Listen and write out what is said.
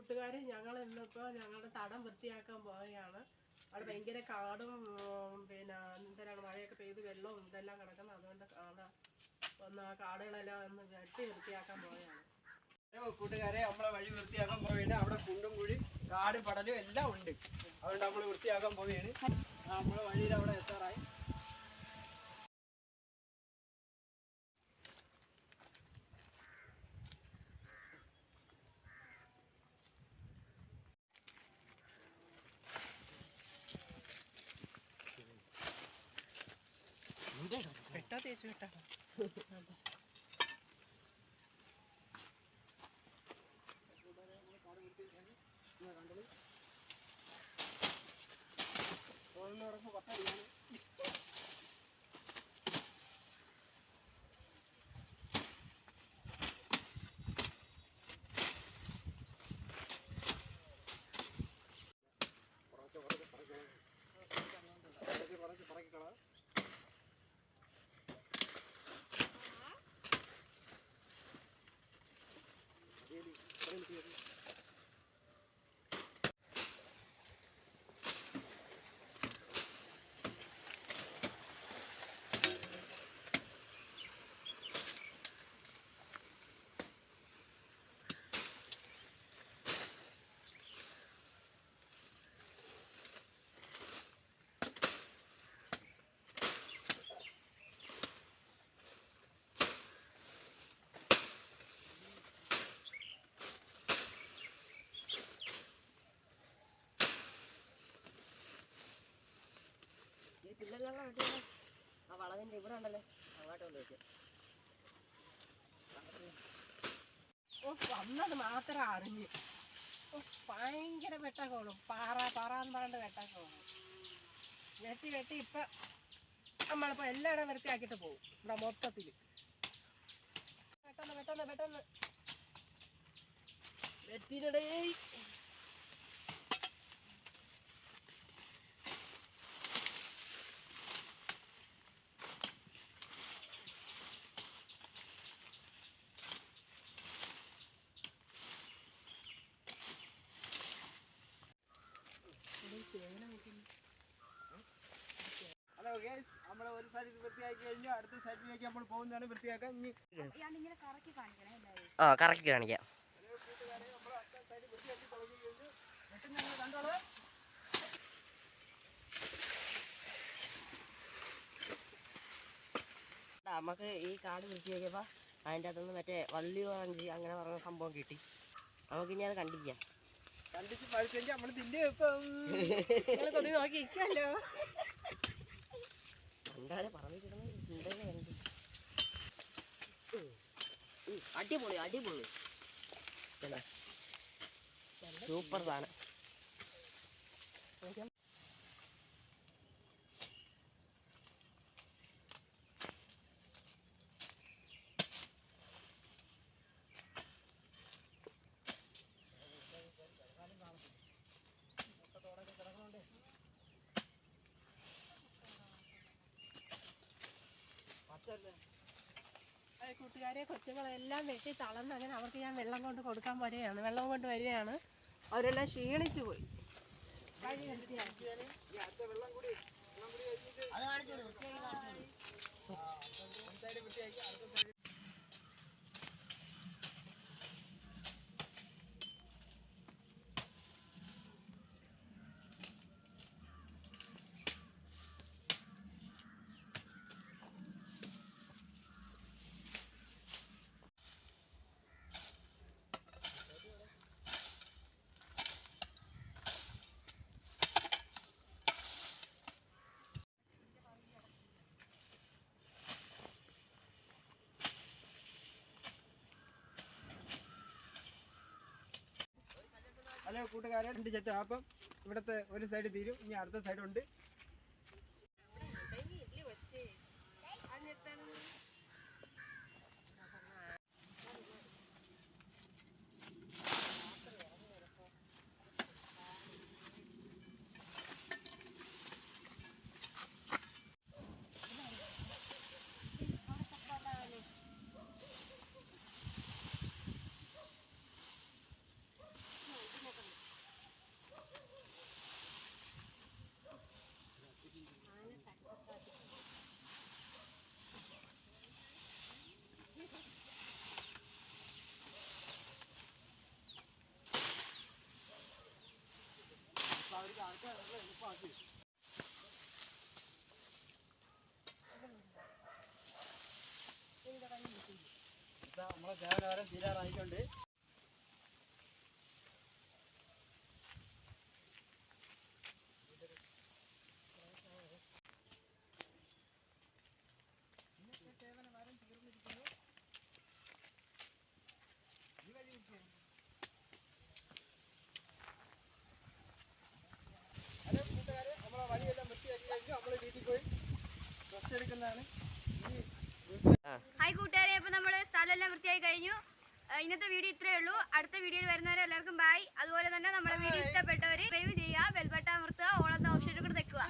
കൂട്ടുകാരെ ഞങ്ങൾ ഇന്നിപ്പോ ഞങ്ങളുടെ തടം വൃത്തിയാക്കാൻ പോവുകയാണ്. അവിടെ ഭയങ്കര കാടും പിന്നെ എന്തെല്ലാം മഴയൊക്കെ പെയ്ത് വെള്ളവും ഇതെല്ലാം കിടക്കുന്നത്. അതുകൊണ്ട് കാട് ഒന്ന് കാടുകളെല്ലാം ഒന്ന് വെട്ടി വൃത്തിയാക്കാൻ പോവുകയാണ്. കൂട്ടുകാരെ നമ്മളെ വഴി വൃത്തിയാക്കാൻ പോവുകയാണ്. അവിടെ കുണ്ടും കുഴി കാടും പടലും എല്ലാം ഉണ്ട്. അതുകൊണ്ട് നമ്മൾ വൃത്തിയാക്കാൻ പോവുകയാണ്. നമ്മളെ വഴിയിൽ അവിടെ എത്താറായി. വെട്ടാ തേച്ച് വെട്ടാ വളവിന്റെ ഇവിടെ ഉണ്ടല്ലേ? അങ്ങോട്ട് കൊണ്ട് വന്നത് മാത്രം അറിഞ്ഞ്. ഭയങ്കര വെട്ടക്കോളും. പാറ പാറാന്ന് പറഞ്ഞിട്ട് വെട്ടക്കോളും. വെട്ടി വെട്ടി ഇപ്പൊ നമ്മളിപ്പോ എല്ലായിടം വൃത്തിയാക്കിയിട്ട് പോകും ഇവിടെ മൊത്തത്തിൽ. പെട്ടെന്ന് പെട്ടെന്ന് പെട്ടെന്ന്. വെട്ടിയിടേ ഹലോ ഗേസ് നമ്മൾ ഒരു സൈഡ് വൃത്തിയാക്കി കഴിഞ്ഞു. അടുത്ത സൈഡിലേക്ക് നമ്മൾ പോകുന്നതാണ് വൃത്തിയാക്കാൻ. ഇനി ആ കറക്കി കാണിക്കാം. നമുക്ക് ഈ കാട് വൃത്തിയാക്കിയപ്പോൾ അതിന്റെ അകത്തുനിന്ന് മറ്റേ വള്ളി ഓറഞ്ച് അങ്ങനെ പറഞ്ഞ സംഭവം കിട്ടി. നമുക്ക് ഇനി അത് കണ്ടിരിക്കാം. കണ്ടിച്ച് പഠിച്ചെങ്കിൽ ഇപ്പം കൊതി നോക്കി ഇരിക്കാലോ. അടിപൊളി അടിപൊളി. സൂപ്പർ സാധനം. ഏയ് കൂട്ടുകാരെ കൊച്ചുങ്ങളെല്ലാം വെട്ടി തളർന്ന് അങ്ങനെ അവർക്ക് ഞാൻ വെള്ളം കൊണ്ട് കൊടുക്കാൻ വരികയാണ് വെള്ളം കൊണ്ട് വരികയാണ്. അവരെല്ലാം ക്ഷീണിച്ചു പോയി. അത് വൃത്തിയാക്കി ഹലോ കൂട്ടുകാരെ രണ്ട് ചെത്ത് അപ്പം ഇവിടുത്തെ ഒരു സൈഡ് തീരും ഇനി അടുത്ത സൈഡ് ഉണ്ട് ഇതാ നമ്മളെ ദേവനോരം തീരാറായിക്കൊണ്ട് ഹലോ ഹായ് കൂട്ടുകാരെ അപ്പോൾ നമ്മൾ സ്ഥലമെല്ലാം വൃത്തിയായി കഴിഞ്ഞു. ഇന്നത്തെ വീഡിയോ ഇത്രയേ ഉള്ളൂ. അടുത്ത വീഡിയോയിൽ വരുന്നവരെ എല്ലാവർക്കും ബൈ അതുപോലെ തന്നെ നമ്മുടെ വീഡിയോ ഇഷ്ടപ്പെട്ടവര് സേവ് ചെയ്യുക ബെൽബട്ട അമർത്തുക ഓണത്തെ ഓപ്ഷനിൽ കൂടെ തെക്കുക